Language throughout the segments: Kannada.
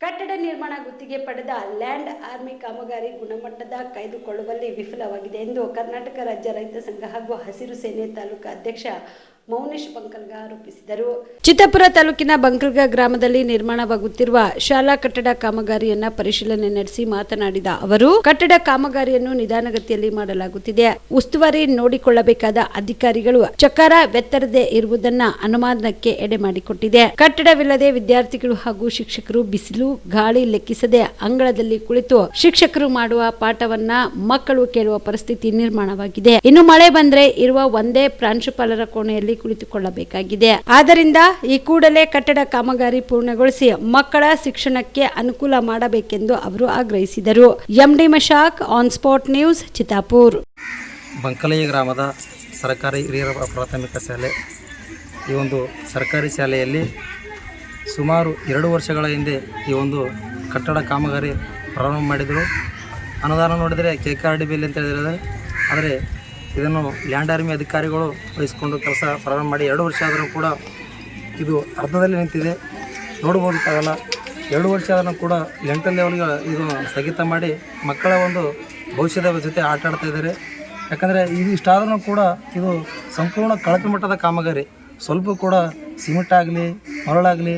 ಕಟ್ಟಡ ನಿರ್ಮಾಣ ಗುತ್ತಿಗೆ ಪಡೆದ ಲ್ಯಾಂಡ್ ಆರ್ಮಿ ಕಾಮಗಾರಿ ಗುಣಮಟ್ಟದ ಕಾಯ್ದುಕೊಳ್ಳುವಲ್ಲಿ ವಿಫಲವಾಗಿದೆ ಎಂದು ಕರ್ನಾಟಕ ರಾಜ್ಯ ರೈತ ಸಂಘ ಹಾಗೂ ಹಸಿರು ಸೇನೆ ತಾಲೂಕು ಅಧ್ಯಕ್ಷ ಮೌನೇಶ್ ಬಂಕಲ್ಗ ಆರೋಪಿಸಿದರು. ಚಿತ್ತಾಪುರ ತಾಲೂಕಿನ ಬಂಕಲ್ಗ ಗ್ರಾಮದಲ್ಲಿ ನಿರ್ಮಾಣವಾಗುತ್ತಿರುವ ಶಾಲಾ ಕಟ್ಟಡ ಕಾಮಗಾರಿಯನ್ನ ಪರಿಶೀಲನೆ ನಡೆಸಿ ಮಾತನಾಡಿದ ಅವರು, ಕಟ್ಟಡ ಕಾಮಗಾರಿಯನ್ನು ನಿಧಾನಗತಿಯಲ್ಲಿ ಮಾಡಲಾಗುತ್ತಿದೆ. ಉಸ್ತುವಾರಿ ನೋಡಿಕೊಳ್ಳಬೇಕಾದ ಅಧಿಕಾರಿಗಳು ಚಕಾರ ವೆತ್ತರದೆ ಇರುವುದನ್ನ ಅನುಮಾನಕ್ಕೆ ಎಡೆ ಮಾಡಿಕೊಟ್ಟಿದೆ. ಕಟ್ಟಡವಿಲ್ಲದೆ ವಿದ್ಯಾರ್ಥಿಗಳು ಹಾಗೂ ಶಿಕ್ಷಕರು ಬಿಸಿಲು, ಗಾಳಿ ಲೆಕ್ಕಿಸದೆ ಅಂಗಳದಲ್ಲಿ ಕುಳಿತು ಶಿಕ್ಷಕರು ಮಾಡುವ ಪಾಠವನ್ನ ಮಕ್ಕಳು ಕೇಳುವ ಪರಿಸ್ಥಿತಿ ನಿರ್ಮಾಣವಾಗಿದೆ. ಇನ್ನು ಮಳೆ ಬಂದ್ರೆ ಇರುವ ಒಂದೇ ಪ್ರಾಂಶುಪಾಲರ ಕೋಣೆಯಲ್ಲಿ ಕುಳಿತುಕೊಳ್ಳಬೇಕಾಗಿದೆ. ಆದ್ದರಿಂದ ಈ ಕೂಡಲೇ ಕಟ್ಟಡ ಕಾಮಗಾರಿ ಪೂರ್ಣಗೊಳಿಸಿ ಮಕ್ಕಳ ಶಿಕ್ಷಣಕ್ಕೆ ಅನುಕೂಲ ಮಾಡಬೇಕೆಂದು ಅವರು ಆಗ್ರಹಿಸಿದರು. MD Mashak, on spot news, Chittapur. ಬಂಕಲೈ ಗ್ರಾಮದ ಸರ್ಕಾರಿ ಹಿರಿಯರ ಪ್ರಾಥಮಿಕ ಶಾಲೆ. ಈ ಒಂದು ಸರ್ಕಾರಿ ಶಾಲೆಯಲ್ಲಿ ಸುಮಾರು ಎರಡು ವರ್ಷಗಳ ಹಿಂದೆ ಈ ಒಂದು ಕಟ್ಟಡ ಕಾಮಗಾರಿ ಪ್ರಾರಂಭ ಮಾಡಿದರು. ಅನುದಾನ ನೋಡಿದರೆ ಕೆ ಆರ್ ಡಿ ಬಿಲ್ ಅಂತ ಹೇಳಿದರೆ, ಆದರೆ ಇದನ್ನು ಲ್ಯಾಂಡ್ ಆರ್ಮಿ ಅಧಿಕಾರಿಗಳು ವಹಿಸಿಕೊಂಡು ಕೆಲಸ ಪ್ರಾರಂಭ ಮಾಡಿ ಎರಡು ವರ್ಷ ಆದರೂ ಕೂಡ ಇದು ಅರ್ಧದಲ್ಲಿ ನಿಂತಿದೆ. ನೋಡ್ಬೋದಕ್ಕಾಗಲ್ಲ. ಎರಡು ವರ್ಷ ಆದರೂ ಕೂಡ ಲೆಂಟಲ್ ಲೆವೆಲ್ಗೆ ಇದು ಸ್ಥಗಿತ ಮಾಡಿ ಮಕ್ಕಳ ಒಂದು ಭವಿಷ್ಯದ ಜೊತೆ ಆಟ ಆಡ್ತಾ ಇದ್ದಾರೆ. ಯಾಕಂದರೆ ಇದು ಇಷ್ಟಾದರೂ ಕೂಡ ಇದು ಸಂಪೂರ್ಣ ಕಳಪೆ ಮಟ್ಟದ ಕಾಮಗಾರಿ. ಸ್ವಲ್ಪ ಕೂಡ ಸಿಮೆಂಟ್ ಆಗಲಿ ಮರಳಾಗಲಿ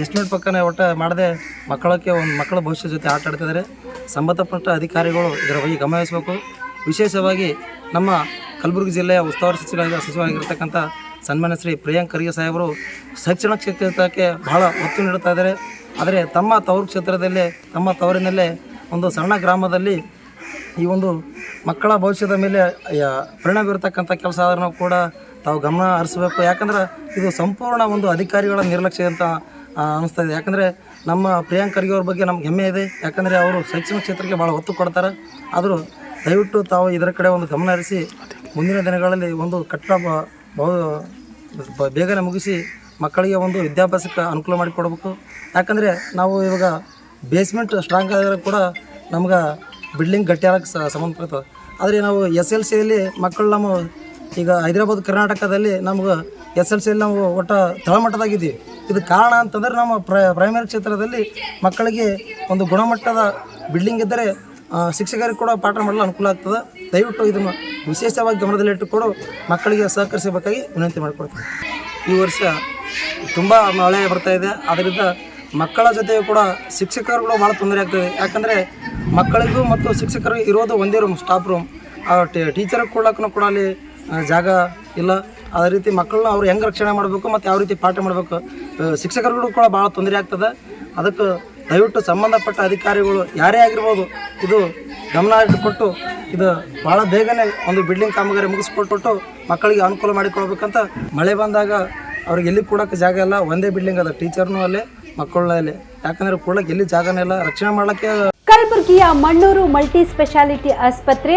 ಎಸ್ಟಿಮೇಟ್ ಪಕ್ಕನೇ ಒಟ್ಟು ಮಾಡದೆ ಮಕ್ಕಳಕ್ಕೆ ಒಂದು ಮಕ್ಕಳ ಭವಿಷ್ಯ ಜೊತೆ ಆಟ ಆಡ್ತಿದ್ದಾರೆ ಸಂಬಂಧಪಟ್ಟ ಅಧಿಕಾರಿಗಳು ಇದರ ಬಗ್ಗೆ ಗಮನಿಸಬೇಕು ವಿಶೇಷವಾಗಿ ನಮ್ಮ ಕಲಬುರಗಿ ಜಿಲ್ಲೆಯ ಉಸ್ತುವಾರಿ ಸಚಿವ ಸಚಿವರಾಗಿರ್ತಕ್ಕಂಥ ಸನ್ಮಾನ್ಯ ಶ್ರೀ ಪ್ರಿಯಾಂಕ್ ಖರ್ಗೆ ಸಾಹೇಬರು ಶಿಕ್ಷಣ ಕ್ಷೇತ್ರಕ್ಕೆ ಬಹಳ ಒತ್ತು ನೀಡುತ್ತಾ ಇದ್ದಾರೆ. ಆದರೆ ತಮ್ಮ ತವರು ಕ್ಷೇತ್ರದಲ್ಲೇ, ತಮ್ಮ ತವರಿನಲ್ಲೇ ಒಂದು ಸಣ್ಣ ಗ್ರಾಮದಲ್ಲಿ ಈ ಒಂದು ಮಕ್ಕಳ ಭವಿಷ್ಯದ ಮೇಲೆ ಪರಿಣಾಮ ಬೀರತಕ್ಕಂಥ ಕೆಲಸ ಆದ್ರೂ ಕೂಡ ತಾವು ಗಮನ ಹರಿಸಬೇಕು. ಯಾಕಂದ್ರೆ ಇದು ಸಂಪೂರ್ಣ ಒಂದು ಅಧಿಕಾರಿಗಳ ನಿರ್ಲಕ್ಷ್ಯ ಅಂತ ಅನಿಸ್ತಾ ಇದೆ. ಯಾಕಂದರೆ ನಮ್ಮ ಪ್ರಿಯಾಂಕ್ ಖರ್ಗೆ ಅವ್ರ ಬಗ್ಗೆ ನಮ್ಗೆ ಹೆಮ್ಮೆ ಇದೆ. ಯಾಕಂದರೆ ಅವರು ಶೈಕ್ಷಣಿಕ ಕ್ಷೇತ್ರಕ್ಕೆ ಭಾಳ ಒತ್ತು ಕೊಡ್ತಾರೆ. ಆದರೂ ದಯವಿಟ್ಟು ತಾವು ಇದರ ಕಡೆ ಒಂದು ಗಮನ ಹರಿಸಿ ಮುಂದಿನ ದಿನಗಳಲ್ಲಿ ಒಂದು ಕಟ್ಟ ಬೇಗನೆ ಮುಗಿಸಿ ಮಕ್ಕಳಿಗೆ ಒಂದು ವಿದ್ಯಾಭ್ಯಾಸಕ್ಕೆ ಅನುಕೂಲ ಮಾಡಿಕೊಡ್ಬೇಕು ಯಾಕಂದರೆ ನಾವು ಇವಾಗ ಬೇಸ್ಮೆಂಟ್ ಸ್ಟ್ರಾಂಗ್ ಆದರೆ ಕೂಡ ನಮ್ಗೆ ಬಿಲ್ಡಿಂಗ್ ಗಟ್ಟಿಯಾಗಕ್ಕೆ ಸಂಬಂಧಪಡ್ತದೆ ಆದರೆ ನಾವು ಎಸ್ ಎಲ್ ಸಿಯಲ್ಲಿ ಮಕ್ಕಳು ನಮ್ಮ ಈಗ ಹೈದರಾಬಾದ್, ಕರ್ನಾಟಕದಲ್ಲಿ ನಮ್ಗೆ ಎಸ್ ಎಲ್ ಸಿಯಲ್ಲಿ ನಾವು ಒಟ್ಟು ತಳಮಟ್ಟದಾಗಿದ್ದೀವಿ. ಇದು ಕಾರಣ ಅಂತಂದ್ರೆ ನಮ್ಮ ಪ್ರ ಪ್ರೈಮರಿ ಕ್ಷೇತ್ರದಲ್ಲಿ ಮಕ್ಕಳಿಗೆ ಒಂದು ಗುಣಮಟ್ಟದ ಬಿಲ್ಡಿಂಗ್ ಇದ್ದರೆ ಶಿಕ್ಷಕರಿಗೆ ಕೂಡ ಪಾಠ ಮಾಡಲು ಅನುಕೂಲ ಆಗ್ತದೆ. ದಯವಿಟ್ಟು ಇದನ್ನು ವಿಶೇಷವಾಗಿ ಗಮನದಲ್ಲಿಟ್ಟುಕೊಂಡು ಮಕ್ಕಳಿಗೆ ಸಹಕರಿಸಬೇಕಾಗಿ ವಿನಂತಿ ಮಾಡಿಕೊಡ್ತೀನಿ. ಈ ವರ್ಷ ತುಂಬ ಮಳೆ ಬರ್ತಾ ಇದೆ. ಅದರಿಂದ ಮಕ್ಕಳ ಜೊತೆಯೂ ಕೂಡ ಶಿಕ್ಷಕರುಗಳು ಭಾಳ ತೊಂದರೆ ಆಗ್ತದೆ. ಯಾಕಂದರೆ ಮಕ್ಕಳಿಗೂ ಮತ್ತು ಶಿಕ್ಷಕರಿಗೂ ಇರೋದು ಒಂದೇ ರೂಮ್ ಸ್ಟಾಫ್ ರೂಮ್ ಟೀಚರ್ ಕೊಡ್ಲಕ್ಕೂ ಕೂಡ ಅಲ್ಲಿ ಜಾಗ ಇಲ್ಲ. ಅದೇ ರೀತಿ ಮಕ್ಕಳನ್ನ ಅವ್ರು ಹೆಂಗೆ ರಕ್ಷಣೆ ಮಾಡಬೇಕು ಮತ್ತು ಯಾವ ರೀತಿ ಪಾಠ ಮಾಡಬೇಕು ಶಿಕ್ಷಕರುಗಳು ಕೂಡ ಭಾಳ ತೊಂದರೆ ಆಗ್ತದೆ. ಅದಕ್ಕೆ ದಯವಿಟ್ಟು ಸಂಬಂಧಪಟ್ಟ ಅಧಿಕಾರಿಗಳು ಯಾರೇ ಆಗಿರ್ಬೋದು ಇದು ಗಮನ ಇಟ್ಟುಕೊಟ್ಟು ಇದು ಭಾಳ ಬೇಗನೆ ಒಂದು ಬಿಲ್ಡಿಂಗ್ ಕಾಮಗಾರಿ ಮುಗಿಸ್ಕೊಟ್ಬಿಟ್ಟು ಮಕ್ಕಳಿಗೆ ಅನುಕೂಲ ಮಾಡಿಕೊಳ್ಬೇಕಂತ ಮಳೆ ಬಂದಾಗ ಅವ್ರಿಗೆ ಎಲ್ಲಿ ಕೂಡಕ್ಕೆ ಜಾಗ ಇಲ್ಲ, ಒಂದೇ ಬಿಲ್ಡಿಂಗ್ ಅದ ಟೀಚರ್ನೂ ಅಲ್ಲೇ ಮಕ್ಕಳನ್ನ ಅಲ್ಲಿ. ಯಾಕಂದ್ರೆ ಕೂಡಕ್ಕೆ ಎಲ್ಲಿ ಜಾಗನೇ ಇಲ್ಲ, ರಕ್ಷಣೆ ಮಾಡಲಿಕ್ಕೆ ಕಲಬುರಗಿಯ ಮಣ್ಣೂರು ಮಲ್ಟಿ ಸ್ಪೆಷಾಲಿಟಿ ಆಸ್ಪತ್ರೆ